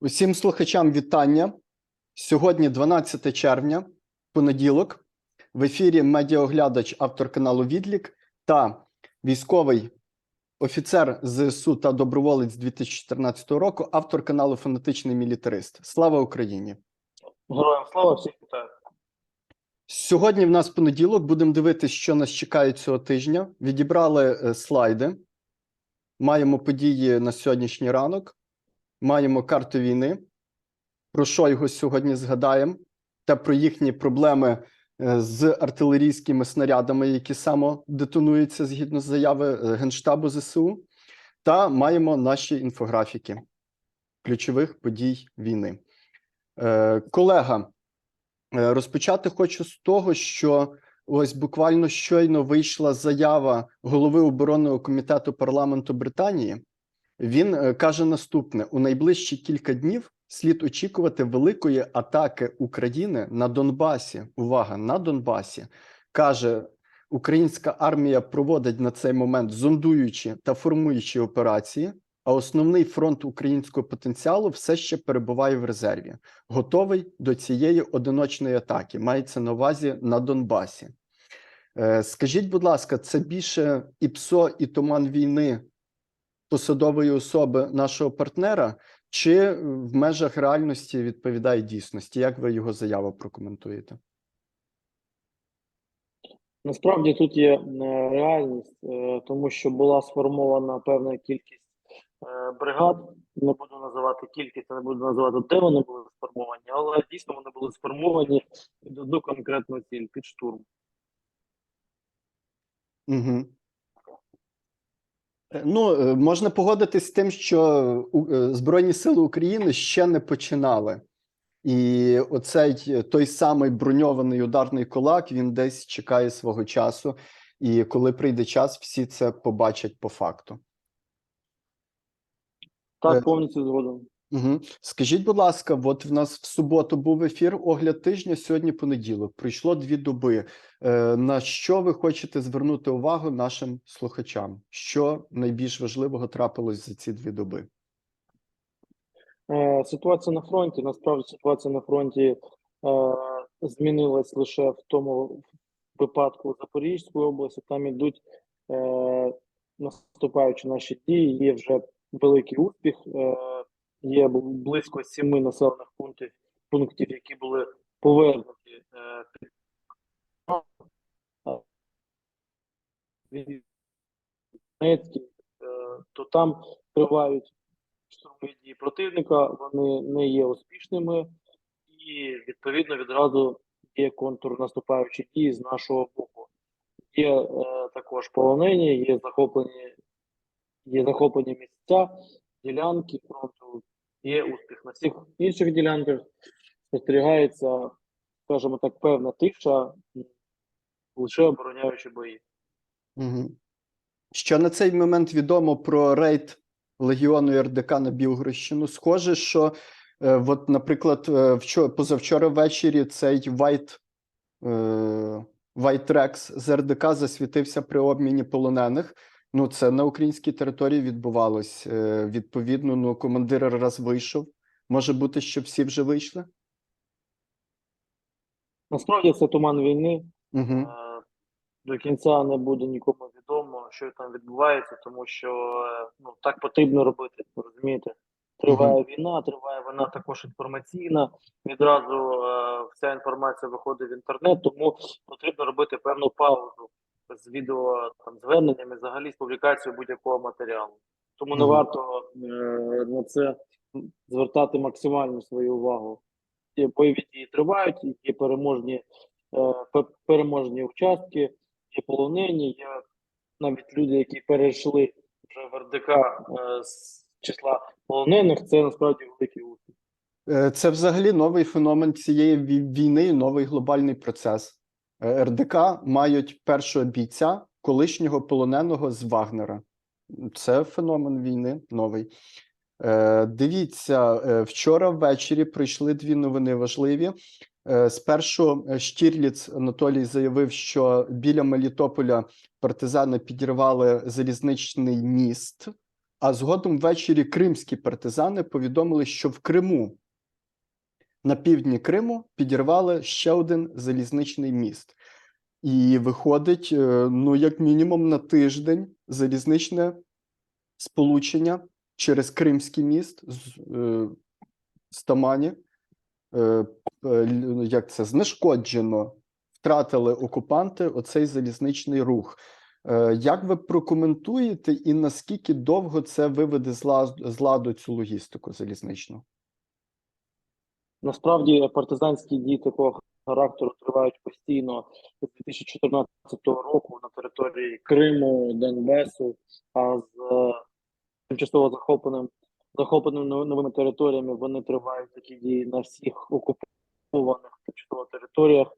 Усім слухачам вітання. Сьогодні 12 червня, понеділок. В ефірі медіаоглядач автор каналу Відлік та військовий офіцер ЗСУ та доброволець 2014 року, автор каналу Фанатичний мілітарист. Слава Україні! Героям слава всіх вітаю. Сьогодні в нас понеділок. Будемо дивитися, що нас чекає цього тижня. Відібрали е, слайди. Маємо події на сьогоднішній ранок. Маємо карту війни. Про що його сьогодні згадаємо? Та про їхні проблеми е, з артилерійськими снарядами, які самодетонуються згідно з заяви е, Генштабу ЗСУ. Та маємо наші інфографіки ключових подій війни. Е, Колега, Розпочати хочу з того, що ось буквально щойно вийшла заява голови оборонного комітету парламенту Британії. Він е, каже наступне: у найближчі кілька днів слід очікувати великої атаки України на Донбасі. Увага на Донбасі каже. Українська армія проводить на цей момент зондуючі та формуючі операції, а основний фронт українського потенціалу все ще перебуває в резерві готовий до цієї одиночної атаки. Мається на увазі на Донбасі. Е, Скажіть, будь ласка, це більше і ПСО, і туман війни посадової особи нашого партнера, чи в межах реальності відповідає дійсності? Як ви його заяву прокоментуєте? Насправді тут є е, реальність, е, тому що була сформована певна кількість е, бригад. Не буду називати кількість, не буду називати, де вони були сформовані, але дійсно вони були сформовані під одну конкретну ціль під штурм. Угу. Ну, е, можна погодитись з тим, що е, Збройні Сили України ще не починали. І оцей е, той самий броньований ударний кулак він десь чекає свого часу. І коли прийде час, всі це побачать по факту. Так, Е, повністю згодом. Угу. Скажіть, будь ласка, от в нас в суботу був ефір огляд тижня. Сьогодні понеділок. Пройшло дві доби. Е, на що ви хочете звернути увагу нашим слухачам? Що найбільш важливого трапилось за ці дві доби? Е, Ситуація на фронті, насправді ситуація на фронті е, змінилась лише в тому випадку Запорізької області. Там ідуть е, наступаючи наші дії, є вже великий успіх. Е, є близько сіми населених пунктів, пунктів, які були повернуті е, під Донецький, е, то там тривають штурмові дії противника, вони не є успішними, і відповідно відразу є контур наступаючої дії з нашого боку. Є е, також полонені, є захоплені, є захоплені місця, ділянки фронту, є успіх. На всіх інших ділянках спостерігається, скажімо так, певна тиша, лише обороняючі бої. Угу. Що на цей момент відомо про рейд Легіону РДК на Білгородщину? Схоже, що, е, от, наприклад, е, вчора, позавчора ввечері цей White, е, White Rex з РДК засвітився при обміні полонених. Ну, це на українській території відбувалось. Е, відповідно, ну, командир раз вийшов. Може бути, що всі вже вийшли? Насправді це туман війни. Угу. До кінця не буде нікому відомо, що там відбувається, тому що е, ну так потрібно робити. Розумієте, триває війна, триває вона також інформаційна. Відразу е, вся інформація виходить в інтернет, тому потрібно робити певну паузу з відео там зверненнями, взагалі з публікацією будь-якого матеріалу. Тому не варто е, на це звертати максимальну свою увагу. Ті бойові дії тривають, є переможні е, переможні участки, є полонені, є навіть люди, які перейшли вже в РДК е, з числа полонених. Це насправді великий успіх. Е, Це взагалі новий феномен цієї війни, новий глобальний процес. Е, РДК мають першого бійця, колишнього полоненого з Вагнера. Це феномен війни новий. Е, Дивіться, е, вчора ввечері прийшли дві новини важливі. Е, Спершу е, Штірліц Анатолій заявив, що біля Мелітополя партизани підірвали залізничний міст А згодом ввечері кримські партизани повідомили, що в Криму на півдні Криму підірвали ще один залізничний міст. І виходить, е, ну, як мінімум, на тиждень залізничне сполучення через Кримський міст з, е, з Тамані. Е, е, як це знешкоджено, втратили окупанти оцей залізничний рух. Як ви прокоментуєте, і наскільки довго це виведе з ладу цю логістику залізничну? Насправді партизанські дії такого характеру тривають постійно з 2014 року на території Криму, Донбасу, а з е, тимчасово захопленим захопленими нов- новими територіями вони тривають такі дії на всіх окупованих тимчасово територіях.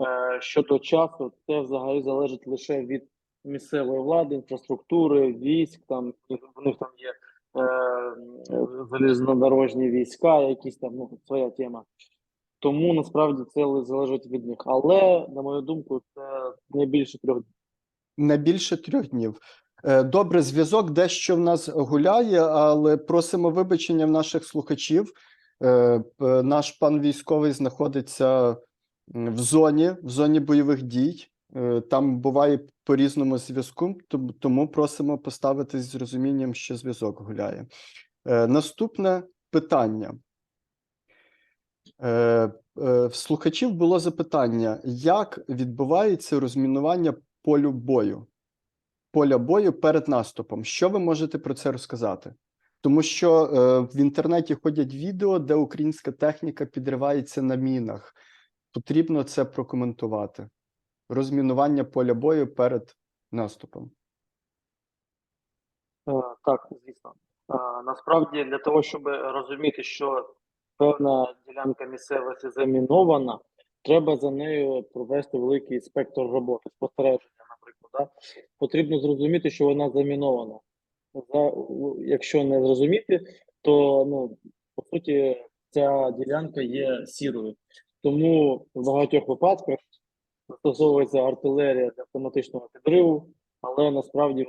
Е, Щодо часу, це взагалі залежить лише від місцевої влади, інфраструктури, військ. Там в них там є залізнодорожні війська, якісь там ну, своя тема. Тому насправді це залежить від них. Але, на мою думку, це не більше трьох днів. Не більше трьох днів. Е, Добре, зв'язок дещо в нас гуляє, але просимо вибачення в наших слухачів. Е, Наш пан військовий знаходиться в зоні, в зоні бойових дій. Е, Там буває по-різному зв'язку, тому- тому просимо поставитись з розумінням, що зв'язок гуляє. Е, Наступне питання. Е, е, В слухачів було запитання, як відбувається розмінування полю бою, поля бою перед наступом. Що ви можете про це розказати? Тому що е, в інтернеті ходять відео, де українська техніка підривається на мінах. Потрібно це прокоментувати. Розмінування поля бою перед наступом. Е, Так, звісно. Е, Насправді, для того, щоб розуміти, що певна ділянка місцевості замінована, треба за нею провести великий спектр роботи, спостереження, наприклад. Да? Потрібно зрозуміти, що вона замінована. За, якщо не зрозуміти, то ну, по суті ця ділянка є сірою. Тому в багатьох випадках застосовується артилерія для автоматичного підриву, але насправді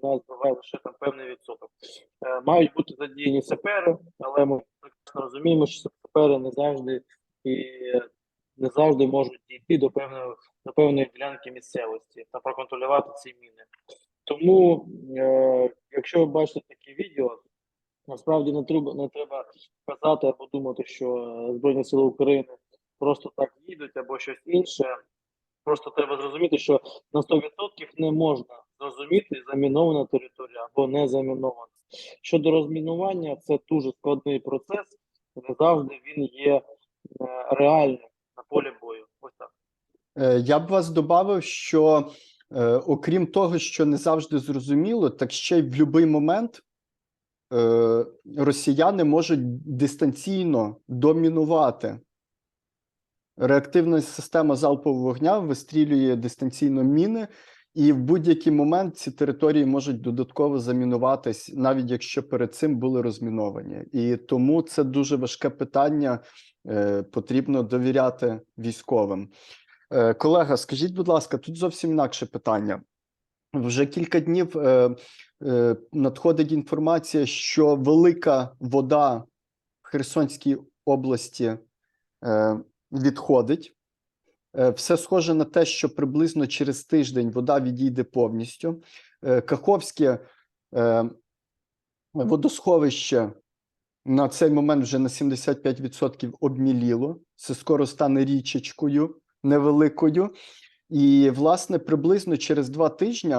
вона збиває лише там певний відсоток. Е, мають бути задіяні сапери, але ми прекрасно розуміємо, що сапери не завжди і не завжди можуть дійти до певної до певної ділянки місцевості та проконтролювати ці міни. Тому, е, якщо ви бачите такі відео, насправді не треба не треба казати або думати, що е, Збройні Сили України просто так їдуть або щось інше. Просто треба зрозуміти, що на 100% не можна зрозуміти, замінована територія або не замінована. Щодо розмінування, це дуже складний процес, не завжди він є е, реальним на полі бою. Ось так. Е, Я б вас додав, що е, окрім того, що не завжди зрозуміло, так ще й в будь-який момент росіяни можуть дистанційно домінувати. Реактивна система залпового вогня вистрілює дистанційно міни, і в будь-який момент ці території можуть додатково замінуватись, навіть якщо перед цим були розміновані. І тому це дуже важке питання. е, Потрібно довіряти військовим. Е, Колега, скажіть, будь ласка, тут зовсім інакше питання. Вже кілька днів е, е, надходить інформація, що велика вода в Херсонській області е, відходить. Е, все схоже на те, що приблизно через тиждень вода відійде повністю. Е, Каховське е, водосховище на цей момент вже на 75% обміліло. Це скоро стане річечкою невеликою. І, власне, приблизно через два тижні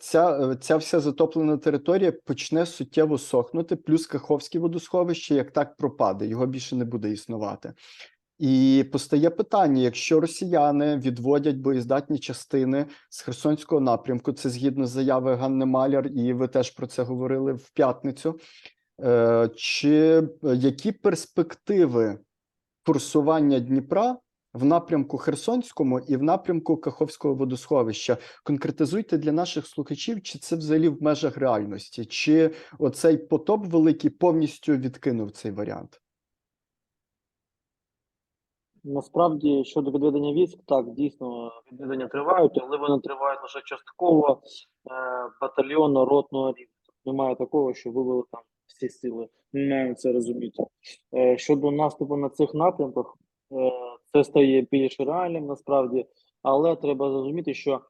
ця, ця вся затоплена територія почне суттєво сохнути, плюс Каховське водосховище як так пропаде, його більше не буде існувати. І постає питання: якщо росіяни відводять боєздатні частини з Херсонського напрямку, це згідно заяви Ганни Маляр, і ви теж про це говорили в п'ятницю. Е, Чи е, які перспективи курсування Дніпра в напрямку Херсонському і в напрямку Каховського водосховища? Конкретизуйте для наших слухачів, чи це взагалі в межах реальності, чи оцей потоп великий повністю відкинув цей варіант? Насправді, щодо відведення військ, так, дійсно, відведення тривають, але вони тривають лише частково е, батальйонно ротного рівня. Немає такого, що вивели там всі сили. Ми маємо це розуміти. Е, щодо наступу на цих напрямках, е, це стає більш реальним насправді, але треба зрозуміти, що е,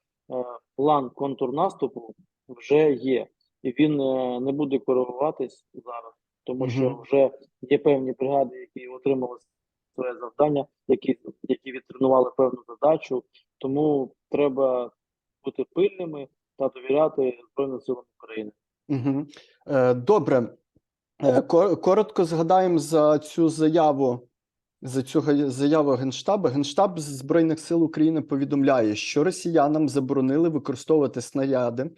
план контрнаступу вже є, і він е, не буде коригуватись зараз, тому що вже є певні бригади, які отримали своє завдання, які, які відтренували певну задачу. Тому треба бути пильними та довіряти Збройним силам України. Угу. Добре. Е, коротко згадаємо за цю заяву. За цю заяву Генштабу. Генштаб Збройних сил України повідомляє, що росіянам заборонили використовувати снаряди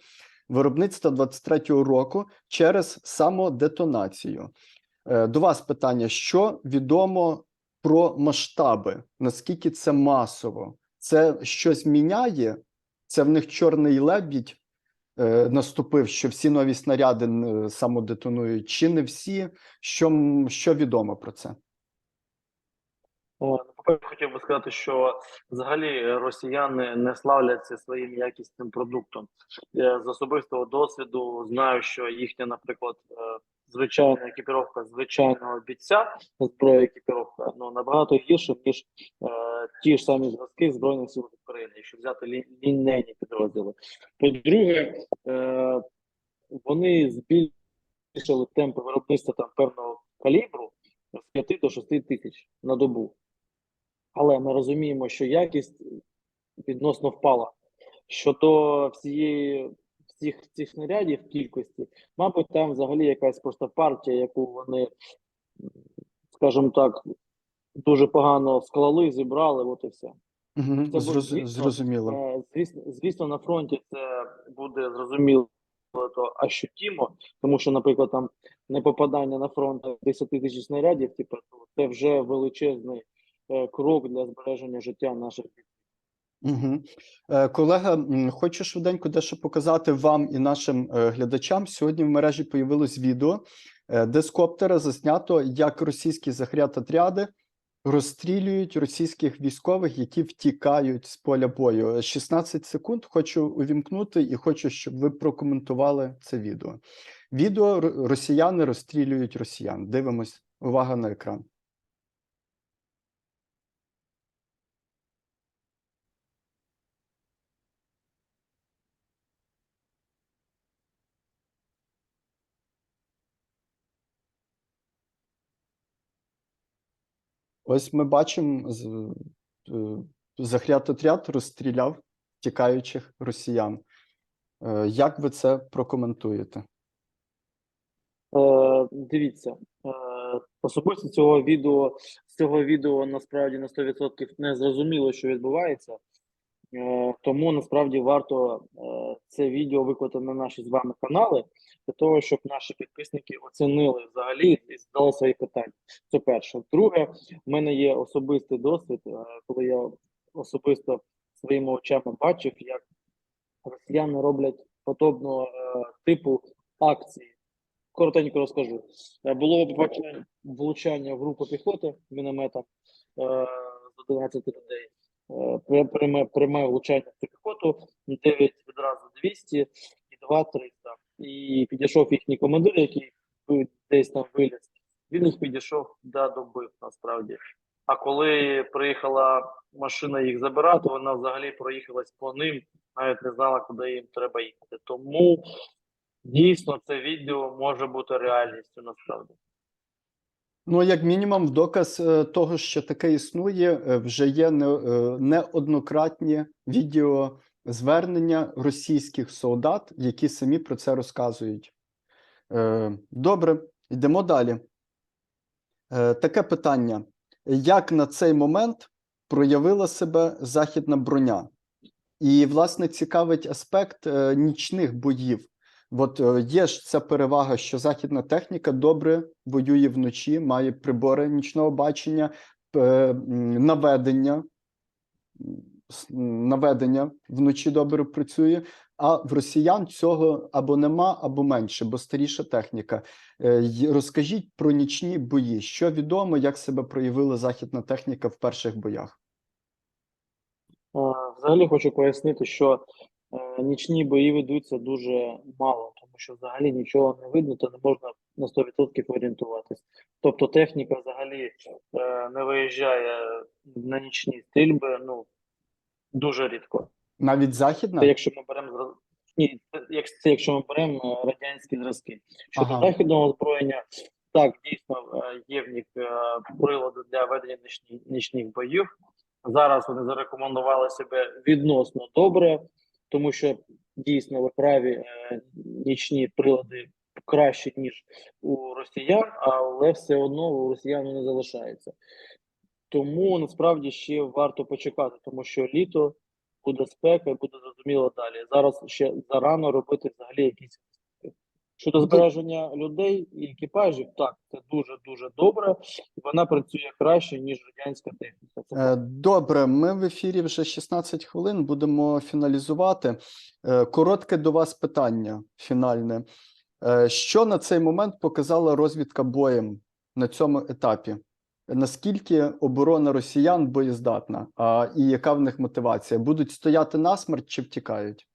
виробництва 23-го року через самодетонацію. Е, До вас питання: що відомо про масштаби? Наскільки це масово? Це щось міняє? Це в них чорний лебідь е, наступив, що всі нові снаряди е, самодетонують, чи не всі? Що, що відомо про це? О, ну, По-перше, хотів би сказати, що взагалі росіяни не славляться своїм якісним продуктом. Я з особистого досвіду знаю, що їхня, наприклад, е, звичайна екіпіровка звичайного бійця, зброя екіпіровка, ну набагато гірша, ніж е, ті ж самі зразки Збройних сил України, якщо взяти лі- лінейні підрозділи. По-друге, е, вони збільшили темпи виробництва там певного калібру з 5 до 6 тисяч на добу. Але ми розуміємо, що якість відносно впала. Щодо всієї всіх цих снарядів кількості, мабуть, там взагалі якась просто партія, яку вони, скажімо так, дуже погано склали, зібрали, от і все. Угу, Це буде, звісно, зрозуміло. Е, Звісно, звісно, на фронті це буде зрозуміло то ощутимо, тому що, наприклад, там не попадання на фронт 10 тисяч снарядів, типу, то це вже величезний крок для збереження життя наших дітей. Угу. Е, колега, хочу швиденько дещо показати вам і нашим е, глядачам. Сьогодні в мережі появилось відео, е, де з коптера заснято, як російські загрятотряди розстрілюють російських військових, які втікають з поля бою. Е, 16 секунд хочу увімкнути і хочу, щоб ви прокоментували це відео. Відео росіяни розстрілюють росіян. Дивимось. Увага на екран. Ось ми бачимо, е, загрятотряд розстріляв тікаючих росіян. Е, Як ви це прокоментуєте? Е, дивіться, е, особисто цього відео, з цього відео насправді на 100% не зрозуміло, що відбувається. Тому насправді варто це відео виклати на наші з вами канали для того, щоб наші підписники оцінили взагалі і задали свої питання. Це перше. Друге, в мене є особистий досвід, е, коли я особисто своїми очами бачив, як росіяни роблять подобного е, типу акції. Коротенько розкажу. Е, Було влучання, в групу піхоти мінометом е, з 11 людей. Пряме, пряме влучання в піхоту, 9 відразу 200 і 2 300. І підійшов їхній командир, який десь там виліз. Він їх підійшов да добив насправді. А коли приїхала машина їх забирати, вона взагалі проїхалась по ним, навіть не знала, куди їм треба їхати. Тому дійсно це відео може бути реальністю насправді. Ну, як мінімум, в доказ е, того, що таке існує, е, вже є е, неоднократні відео звернення російських солдат, які самі про це розказують. Е, Добре, йдемо далі. Е, Таке питання: як на цей момент проявила себе західна броня? І, власне, цікавить аспект е, нічних боїв. От є ж ця перевага, що західна техніка добре воює вночі, має прибори нічного бачення, наведення. Наведення вночі добре працює, а в росіян цього або нема, або менше, бо старіша техніка. Е, Розкажіть про нічні бої. Що відомо, як себе проявила західна техніка в перших боях? Е, Взагалі хочу пояснити, що е, нічні бої ведуться дуже мало, тому що взагалі нічого не видно, то не можна на 100% орієнтуватись. Тобто техніка взагалі не виїжджає на нічні стрільби, ну дуже рідко. Навіть західна? Це якщо ми беремо ні, це, якщо ми беремо е, радянські зразки. Щодо Ага. західного озброєння, так дійсно е, є в них е, прилади для ведення нічні, нічних боїв. Зараз вони зарекомендували себе відносно добре, тому що дійсно ви праві нічні прилади краще ніж у росіян, але все одно у росіян вони залишаються. Тому насправді ще варто почекати, тому що літо буде спека і буде зрозуміло далі. Зараз ще зарано робити взагалі якісь. Щодо збереження людей і екіпажів, так це дуже дуже добре, і вона працює краще ніж радянська техніка. Е, Добре, ми в ефірі вже 16 хвилин, будемо фіналізувати. Е, Коротке до вас питання фінальне. Е, Що на цей момент показала розвідка боєм на цьому етапі? Наскільки оборона росіян боєздатна? А, і яка в них мотивація? Будуть стояти насмерть чи втікають?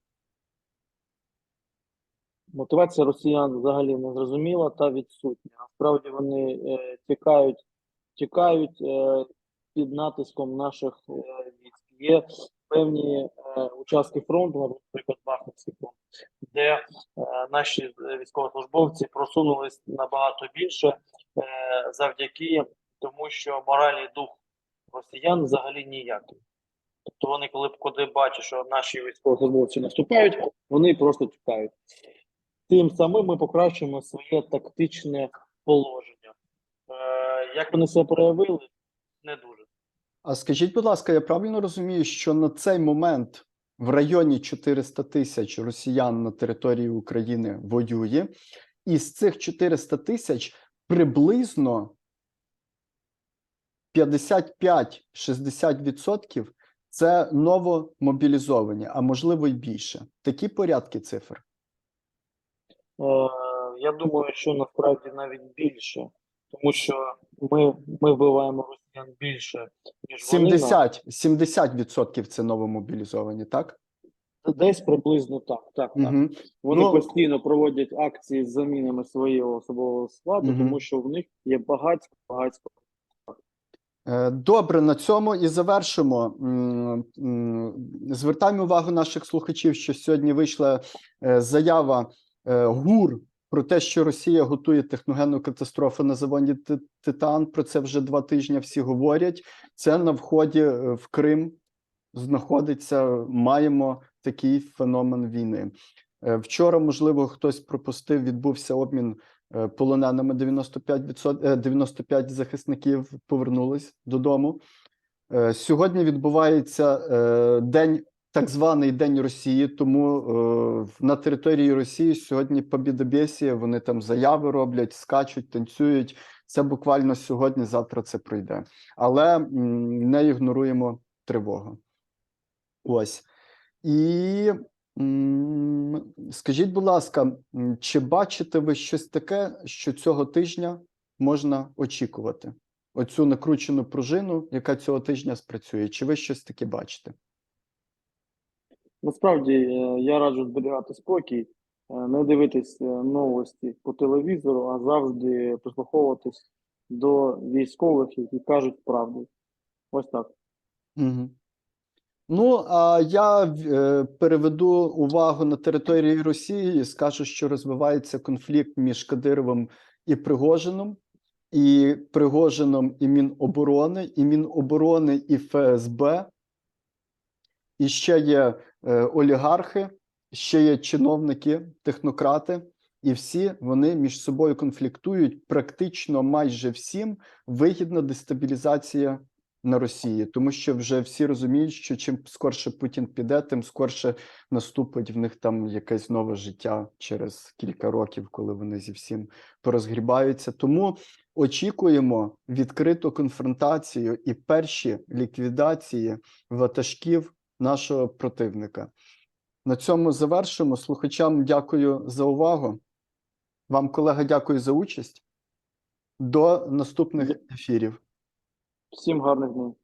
Мотивація росіян взагалі не зрозуміла та відсутня. Насправді вони е, тікають, тікають е, під натиском наших е, військ. Є певні е, участки фронту, наприклад, Бахмутський фронт, де е, наші військовослужбовці просунулись набагато більше е, завдяки тому, що моральний дух росіян взагалі ніякий. Тобто вони, коли коли бачать, що наші військовослужбовці наступають, вони просто тікають. Тим самим ми покращуємо своє тактичне положення. Е, як вони себе проявили, не дуже. А скажіть, будь ласка, я правильно розумію, що на цей момент в районі 400 тисяч росіян на території України воює, і з цих 400 тисяч приблизно 55-60% це новомобілізовані, а можливо й більше. Такі порядки цифр. Е, я думаю, що насправді навіть більше, тому що ми, ми вбиваємо росіян більше, ніж вони. нас. 70, 70% це новомобілізовані, так? Десь приблизно так. так, так. Угу. Вони Ну- постійно проводять акції з замінами свого особового складу, Мгм. тому що в них є багатько багатько. Е, Добре, на цьому і завершимо. Звертаємо увагу наших слухачів, що сьогодні вийшла е, заява е, ГУР про те, що Росія готує техногенну катастрофу на заводі Титан. Про це вже два тижні всі говорять. Це на вході в Крим знаходиться. Маємо такий феномен війни. Вчора, можливо, хтось пропустив, відбувся обмін полоненими 95%, е, 95 захисників повернулись додому. Е, Сьогодні відбувається е, день, так званий День Росії. Тому е, на території Росії сьогодні побідобєсія, вони там заяви роблять, скачуть, танцюють. Це буквально сьогодні, завтра це пройде. Але не ігноруємо тривогу. Ось. І скажіть, будь ласка, чи бачите ви щось таке, що цього тижня можна очікувати? Оцю накручену пружину, яка цього тижня спрацює? Чи ви щось таке бачите? Насправді е, я раджу зберігати спокій, е, не дивитись е, новості по телевізору, а завжди прислуховуватись до військових, які кажуть правду. Ось так. Угу. Ну, а я е, переведу увагу на території Росії і скажу, що розвивається конфлікт між Кадировим і Пригожином, і Пригожином і Міноборони, і Міноборони і ФСБ. І ще є е, олігархи, ще є чиновники, технократи, і всі вони між собою конфліктують. Практично майже всім вигідна дестабілізація на Росії, тому що вже всі розуміють, що чим скорше Путін піде, тим скорше наступить в них там якесь нове життя через кілька років, коли вони зі всім порозгрібаються. Тому очікуємо відкриту конфронтацію і перші ліквідації ватажків нашого противника. На цьому завершимо. Слухачам дякую за увагу. Вам, колега, дякую за участь. До наступних ефірів. Всім гарних днів.